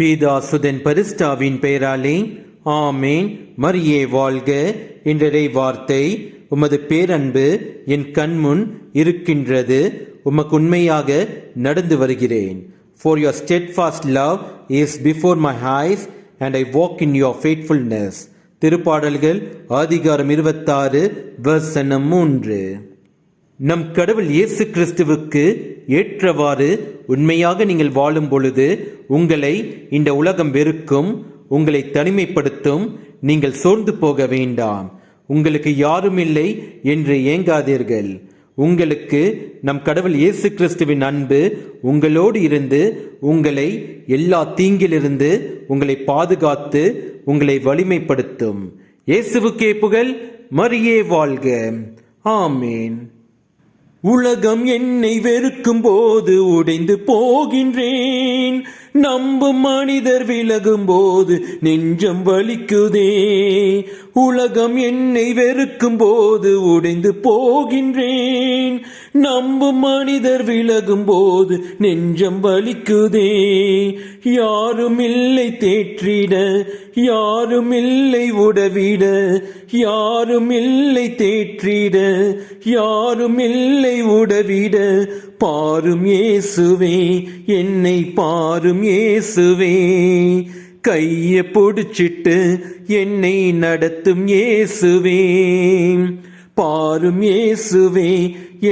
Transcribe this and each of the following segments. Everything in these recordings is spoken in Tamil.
பீதாசுதன் பரிஸ்டாவின் பெயராலே ஆமேன். மரியே வாழ்க. என்றரை வார்த்தை உமது பேரன்பு என் கண்முன் இருக்கின்றது. உமக்கு உண்மையாக நடந்து வருகிறேன். For your steadfast love is before my eyes and I walk in your faithfulness திருப்பாடல்கள் அதிகாரம் இருபத்தாறு வசனம் மூன்று. நம் கடவுள் இயேசு கிறிஸ்துவுக்கு ஏற்றவாறு உண்மையாக நீங்கள் வாழும் பொழுது உங்களை இந்த உலகம் வெறுக்கும் உங்களை தனிமைப்படுத்தும் நீங்கள் சோர்ந்து போக வேண்டாம். உங்களுக்கு யாரும் இல்லை என்று ஏங்காதீர்கள். உங்களுக்கு நம் கடவுள் இயேசு கிறிஸ்துவின் அன்பு உங்களோடு இருந்து உங்களை எல்லா தீங்கிலிருந்து உங்களை பாதுகாத்து உங்களை வலிமைப்படுத்தும். இயேசுவுக்கே புகழ் மரியே வாழ்க. ஆமேன். உலகம் என்னை வெறுக்கும் போது உடைந்து போகின்றேன். நம்பும் மனிதர் விலகும் போது நெஞ்சம் வலிக்குதே. உலகம் என்னை வெறுக்கும் போது உடைந்து போகின்றேன். நம்பும் மனிதர் விலகும் போது நெஞ்சம் வலிக்குதே. யாரும் இல்லை தேற்றிட யாரும் இல்லை உடவிட. யாரும் இல்லை தேற்றிட யாரும் இல்லை உடவிட. பாரும் இயேசுவே என்னை பாரும் இயேசுவே கைய பிடிச்சிட்டு என்னை நடத்தும் இயேசுவே பாரும் இயேசுவே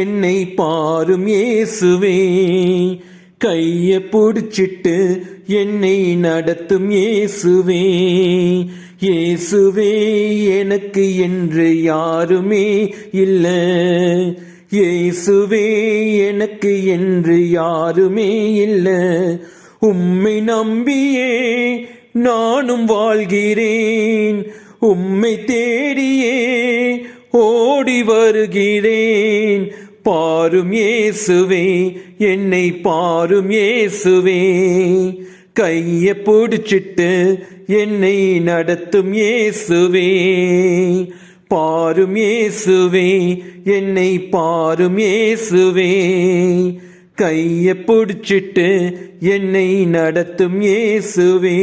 என்னை பாரும் இயேசுவே கைய பிடிச்சிட்டு என்னை நடத்தும் இயேசுவே இயேசுவே எனக்கு என்று யாருமே இல்லை. இயேசுவே எனக்கு என்று யாருமே இல்லை. உம்மை நம்பியே நானும் வாழ்கிறேன். உம்மை தேடியே ஓடி வருகிறேன். பாரும் இயேசுவே என்னை பாரும் இயேசுவே. கைய பிடிச்சிட்டு என்னை நடத்தும் இயேசுவே. பாரும் இயேசுவே என்னை பாரும் இயேசுவே. கைய பிடிச்சிட்டு என்னை நடத்தும் இயேசுவே.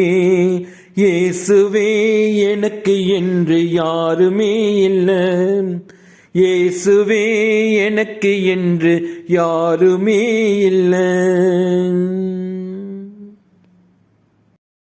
இயேசுவே எனக்கு என்று யாருமே இல்லை. இயேசுவே எனக்கு என்று யாருமே இல்லை.